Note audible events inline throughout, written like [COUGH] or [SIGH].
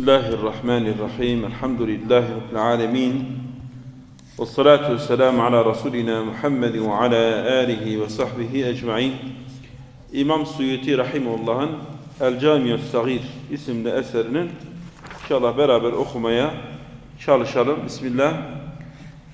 بسم الله الرحمن الرحيم الحمد لله رب العالمين والصلاة والسلام على رسولنا محمد وعلى آله وصحبه أجمعين إمام سيوتي رحمه الله الجامع الصغير اسم لأسرنا إن شاء الله برابر أخمايا شال شالم بسم الله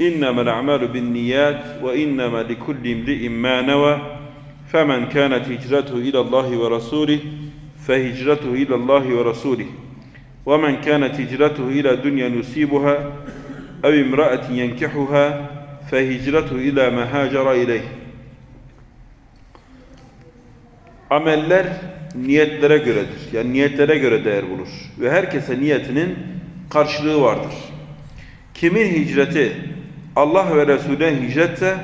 إنما الأعمال بالنيات وإنما لكل امرئ ما نوى فمن كانت هجرته إلى الله ورسوله فهجرته إلى الله ورسوله ومن كانت هجرته إلى دنيا يصيبها أو امرأة ينكحها فهجرته إلى ما هاجر إليه Ameller niyetlere göredir. Yani niyetlere göre değer bulur. Ve herkese niyetinin karşılığı vardır. Kimin hicreti Allah ve Resulüne hicretse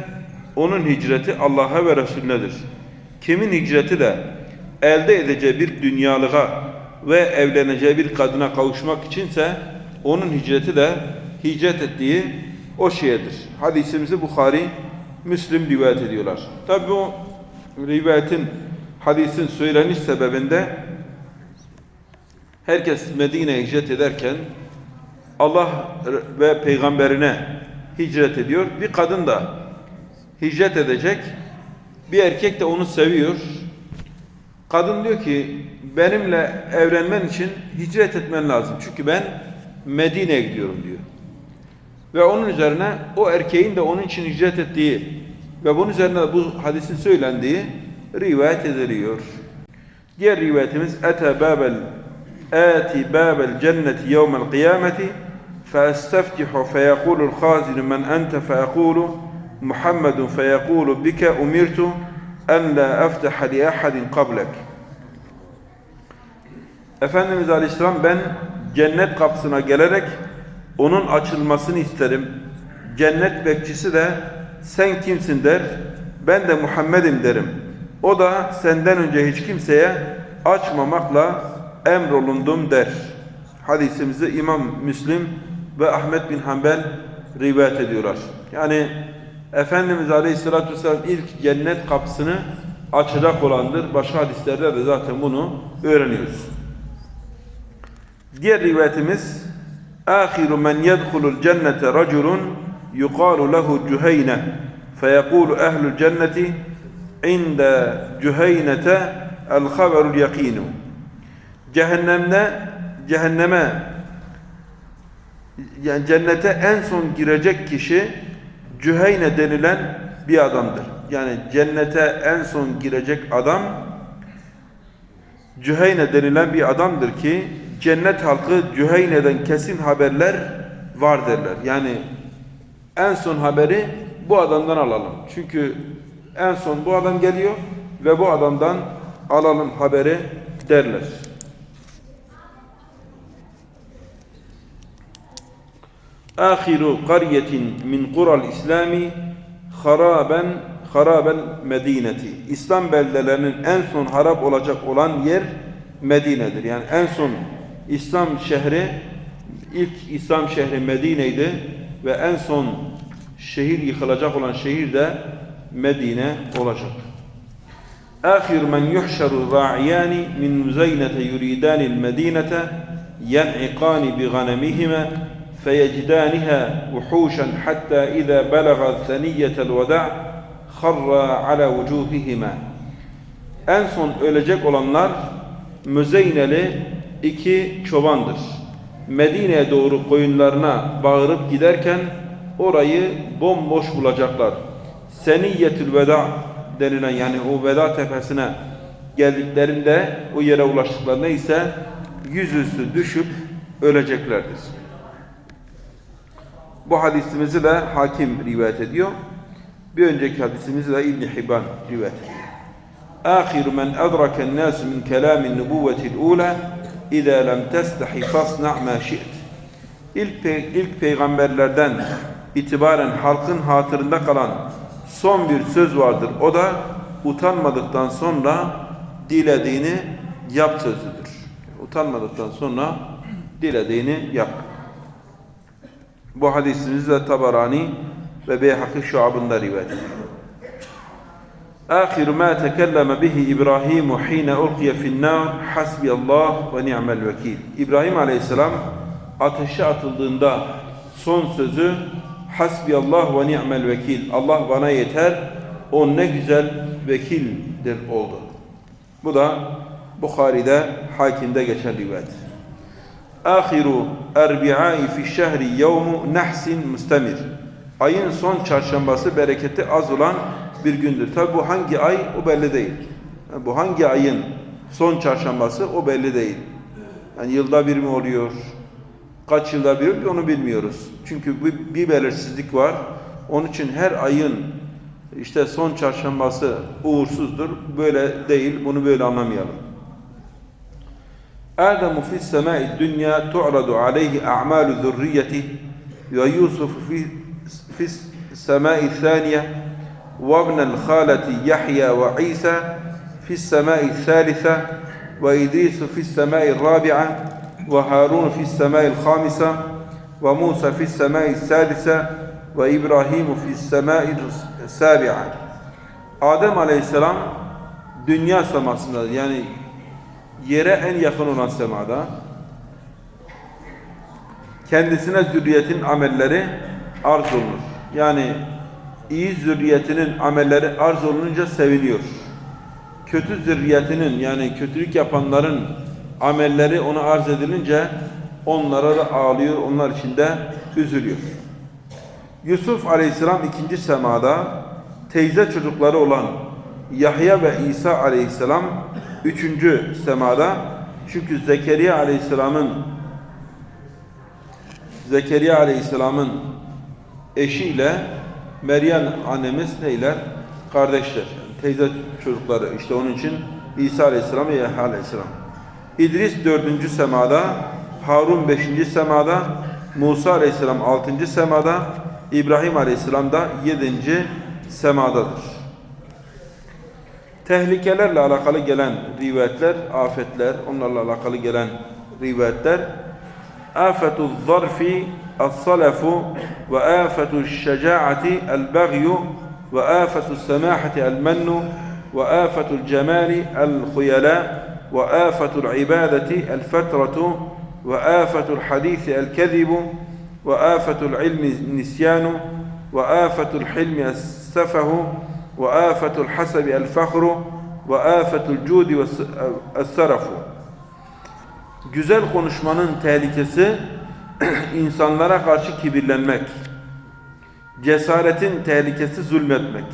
onun hicreti Allah'a ve Resulünedir. Kimin hicreti de elde edeceği bir dünyalığa ve evleneceği bir kadına kavuşmak içinse onun hicreti de hicret ettiği o şeyedir. Hadisimizi Bukhari, Müslim rivayet ediyorlar. Tabi bu rivayetin, hadisin söyleniş sebebinde herkes Medine'ye hicret ederken Allah ve peygamberine hicret ediyor. Bir kadın da hicret edecek. Bir erkek de onu seviyor. Kadın diyor ki benimle evlenmen için hicret etmen lazım. Çünkü ben Medine'ye gidiyorum diyor. Ve onun üzerine o erkeğin de onun için hicret ettiği ve bunun üzerine de bu hadisin söylendiği rivayet ediliyor. Diğer rivayetimiz ete babel ati babel cenneti yevmel kıyameti فاستفتح فيقول الخازن من أنت فيقول محمد فيقول بك أمرت en la efteha li ahadin kablek. Efendimiz Aleyhisselam ben cennet kapısına gelerek onun açılmasını isterim. Cennet bekçisi de sen kimsin der, ben de Muhammed'im derim. O da senden önce hiç kimseye açmamakla emrolundum der. Hadisimizi İmam Müslim ve Ahmet bin Hanbel rivayet ediyorlar. Yani Efendimiz Aleyhisselatü Vesselam ilk cennet kapısını açacak olandır. Başka hadislerde de zaten bunu öğreniyoruz. Diğer rivayetimiz آخر من يدخل الجنة رجل يقال له جهينة فيقول أهل الجنة عند جهينة الخبر اليقين Cehennemde cehenneme yani cennete en son girecek kişi Cüheyne denilen bir adamdır. Yani cennete en son girecek adam Cüheyne denilen bir adamdır ki cennet halkı Cüheyne'den kesin haberler var derler. Yani en son haberi bu adamdan alalım. Çünkü en son bu adam geliyor ve bu adamdan alalım haberi derler. ahiru qaryetin min kural İslami haraben harabel medineti. İslam beldelerinin en son harap olacak olan yer Medine'dir. Yani en son İslam şehri ilk İslam şehri Medine'ydi ve en son şehir yıkılacak olan şehir de Medine olacak. Ahir men yuhşaru ra'iyani min muzeynete yuridani'l medinete yen'iqani bi ghanamihima فيجدانها وحوشا حتى إذا بلغ ثنية الوداع خر على وجوههما En son ölecek olanlar Müzeyneli iki çobandır. Medine'ye doğru koyunlarına bağırıp giderken orayı bomboş bulacaklar. Seniyyetül veda denilen yani o veda tepesine geldiklerinde o yere ulaştıklarında ise yüzüstü düşüp öleceklerdir. Bu hadisimizi de hakim rivayet ediyor. Bir önceki hadisimizi de İbn Hibban rivayet ediyor. آخر من أدرك الناس من كلام النبوة الأولى إذا لم تستحي فاصنع ما شئت İlk, pe ilk peygamberlerden itibaren halkın hatırında kalan son bir söz vardır. O da utanmadıktan sonra dilediğini yap sözüdür. Utanmadıktan sonra dilediğini yap. Bu hadisimiz de Tabarani ve Beyhaki şuabında rivayet ediyor. آخر ما تكلم به إبراهيم حين ألقي في النار حسبي الله ونعم الوكيل İbrahim Aleyhisselam ateşe atıldığında son sözü Hasbi Allah ve ni'mel vekil. Allah bana yeter. O ne güzel vekildir oldu. Bu da Bukhari'de, Hakim'de geçen rivayet. Ahiru erbi'ai fi şehri yevmu nahsin mustemir. Ayın son çarşambası bereketi az olan bir gündür. Tabi bu hangi ay o belli değil. Yani bu hangi ayın son çarşambası o belli değil. Yani yılda bir mi oluyor? Kaç yılda bir mi onu bilmiyoruz. Çünkü bir, bir belirsizlik var. Onun için her ayın işte son çarşambası uğursuzdur. Böyle değil. Bunu böyle anlamayalım. آدم في السماء الدنيا تعرض عليه أعمال ذريته ويوسف في في السماء الثانية وابن الخالة يحيى وعيسى في السماء الثالثة وإدريس في السماء الرابعة وهارون في السماء الخامسة وموسى في السماء السادسة وإبراهيم في السماء السابعة. Adem Aleyhisselam dünya semasında yani yere en yakın olan semada kendisine zürriyetin amelleri arz olunur. Yani iyi zürriyetinin amelleri arz olununca seviniyor. Kötü zürriyetinin yani kötülük yapanların amelleri ona arz edilince onlara da ağlıyor, onlar için de üzülüyor. Yusuf aleyhisselam ikinci semada teyze çocukları olan Yahya ve İsa aleyhisselam üçüncü semada çünkü Zekeriya aleyhisselamın Zekeriya aleyhisselamın eşiyle Meryem annemiz neyler? Kardeşler. Teyze çocukları. işte onun için İsa aleyhisselam ve Yahya aleyhisselam. İdris dördüncü semada, Harun beşinci semada, Musa aleyhisselam altıncı semada, İbrahim aleyhisselam da yedinci semadadır. Tehlikelerle alakalı gelen rivayetler, afetler, onlarla alakalı gelen rivayetler afetu zarfi as-salafu ve afetu şecaati el-bagyu ve afetu semahati el-mennu ve afetu cemali el-khuyala ve afetu ibadeti el-fetratu ve afetu hadisi el-kezibu ve afetu ilmi nisyanu ve afetu hilmi es-sefahu el-fakhru ve afetu cudi ve es-sarafu Güzel konuşmanın tehlikesi [CLEARS THROAT] insanlara karşı kibirlenmek. Cesaretin tehlikesi zulmetmek.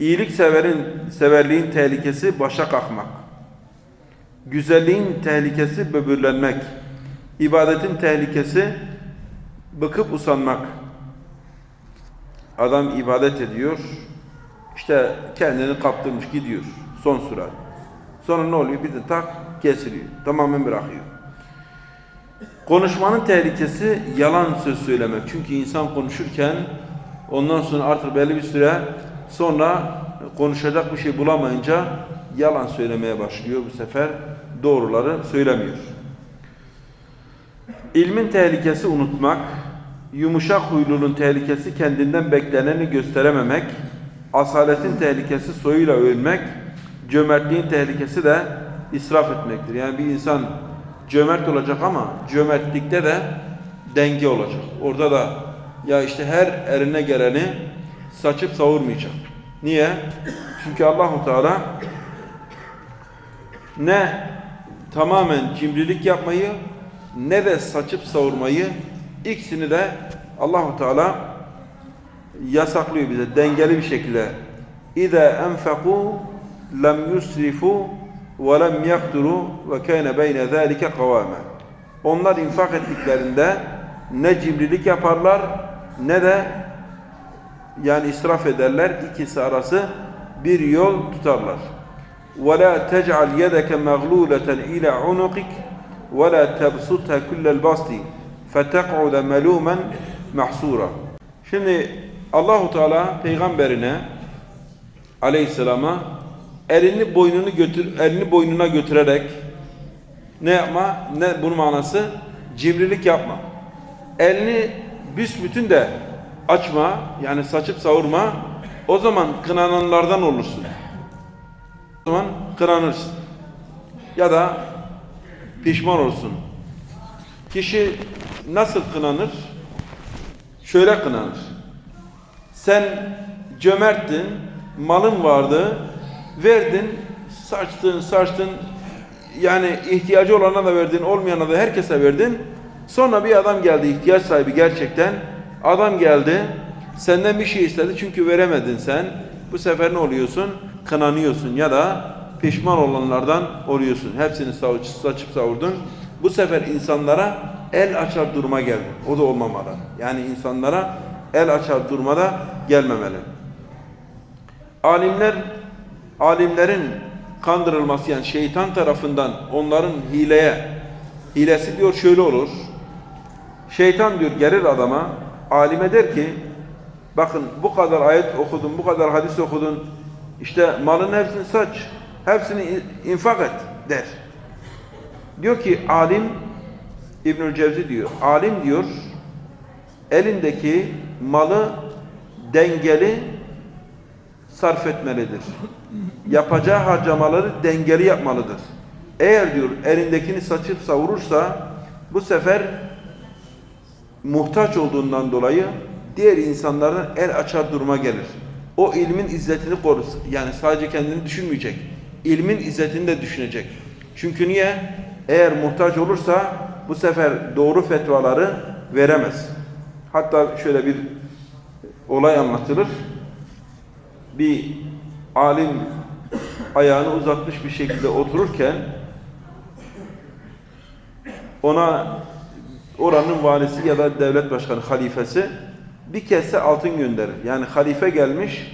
İyilik severin severliğin tehlikesi başa kalkmak. Güzelliğin tehlikesi böbürlenmek. İbadetin tehlikesi bıkıp usanmak. Adam ibadet ediyor. işte kendini kaptırmış gidiyor son sürat. Sonra ne oluyor? Bir de tak kesiliyor. Tamamen bırakıyor. Konuşmanın tehlikesi yalan söz söylemek. Çünkü insan konuşurken ondan sonra artık belli bir süre sonra konuşacak bir şey bulamayınca yalan söylemeye başlıyor bu sefer. Doğruları söylemiyor. İlmin tehlikesi unutmak, yumuşak huylunun tehlikesi kendinden bekleneni gösterememek, asaletin tehlikesi soyuyla övünmek, cömertliğin tehlikesi de israf etmektir. Yani bir insan cömert olacak ama cömertlikte de denge olacak. Orada da ya işte her eline geleni saçıp savurmayacak. Niye? Çünkü Allahu Teala ne tamamen cimrilik yapmayı ne de saçıp savurmayı ikisini de Allahu Teala yasaklıyor bize dengeli bir şekilde. İza enfaku lem yusrifu ve lem yakturu ve kâne beyne zâlike kavâme. Onlar infak ettiklerinde ne cimrilik yaparlar ne de yani israf ederler. İkisi arası bir yol tutarlar. وَلَا تَجْعَلْ يَدَكَ مَغْلُولَةً إِلَى عُنُقِكَ وَلَا تَبْسُطْهَا كُلَّ الْبَسْطِ فَتَقْعُدَ مَلُومًا مَحْسُورًا Şimdi Allahu Teala peygamberine aleyhisselama elini boynunu götür elini boynuna götürerek ne yapma? Ne bunun manası? Cimrilik yapma. Elini büsbütün de açma, yani saçıp savurma. O zaman kınananlardan olursun. O zaman kınanırsın. Ya da pişman olsun. Kişi nasıl kınanır? Şöyle kınanır. Sen cömerttin, malın vardı, verdin, saçtın, saçtın, yani ihtiyacı olana da verdin, olmayana da herkese verdin. Sonra bir adam geldi, ihtiyaç sahibi gerçekten. Adam geldi, senden bir şey istedi çünkü veremedin sen. Bu sefer ne oluyorsun? Kınanıyorsun ya da pişman olanlardan oluyorsun. Hepsini saç, saçıp savurdun. Bu sefer insanlara el açar duruma geldin. O da olmamalı. Yani insanlara el açar durmada gelmemeli. Alimler, alimlerin kandırılması yani şeytan tarafından onların hileye, hilesi diyor şöyle olur. Şeytan diyor gelir adama, alime der ki, bakın bu kadar ayet okudun, bu kadar hadis okudun, işte malın hepsini saç, hepsini infak et der. Diyor ki alim, İbnül Cevzi diyor, alim diyor, elindeki malı dengeli sarf etmelidir. Yapacağı harcamaları dengeli yapmalıdır. Eğer diyor elindekini saçıp savurursa bu sefer muhtaç olduğundan dolayı diğer insanların el açar duruma gelir. O ilmin izzetini korur. Yani sadece kendini düşünmeyecek. İlmin izzetini de düşünecek. Çünkü niye? Eğer muhtaç olursa bu sefer doğru fetvaları veremez. Hatta şöyle bir olay anlatılır. Bir alim ayağını uzatmış bir şekilde otururken ona oranın valisi ya da devlet başkanı halifesi bir kese altın gönderir. Yani halife gelmiş,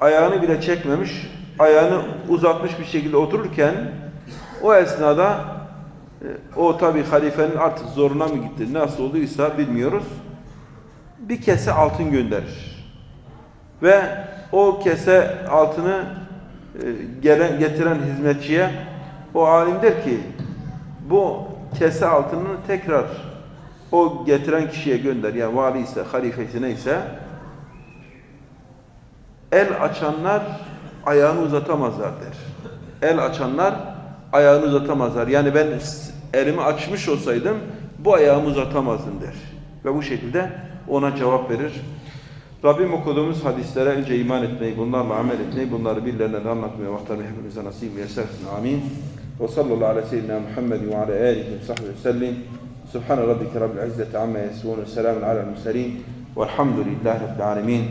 ayağını bile çekmemiş, ayağını uzatmış bir şekilde otururken o esnada o tabi halifenin artık zoruna mı gitti, nasıl olduysa bilmiyoruz. Bir kese altın gönderir. Ve o kese altını e, gelen, getiren hizmetçiye o alim der ki bu kese altını tekrar o getiren kişiye gönder. Yani vali ise, halifesi neyse el açanlar ayağını uzatamazlar der. El açanlar ayağını uzatamazlar. Yani ben elimi açmış olsaydım bu ayağımı uzatamazdım der. Ve bu şekilde ona cevap verir. Rabbim okuduğumuz hadislere önce iman etmeyi, bunlarla amel etmeyi, bunları birilerine de anlatmaya vaktarını hepimize nasip ve yesersin. Amin. Ve sallallahu ala seyyidina Muhammed ve ala alihi ve sahbihi ve sellim. Subhane rabbike rabbil izzeti amma yasifun ve selamun ala murselin. Velhamdülillahi rabbil alemin.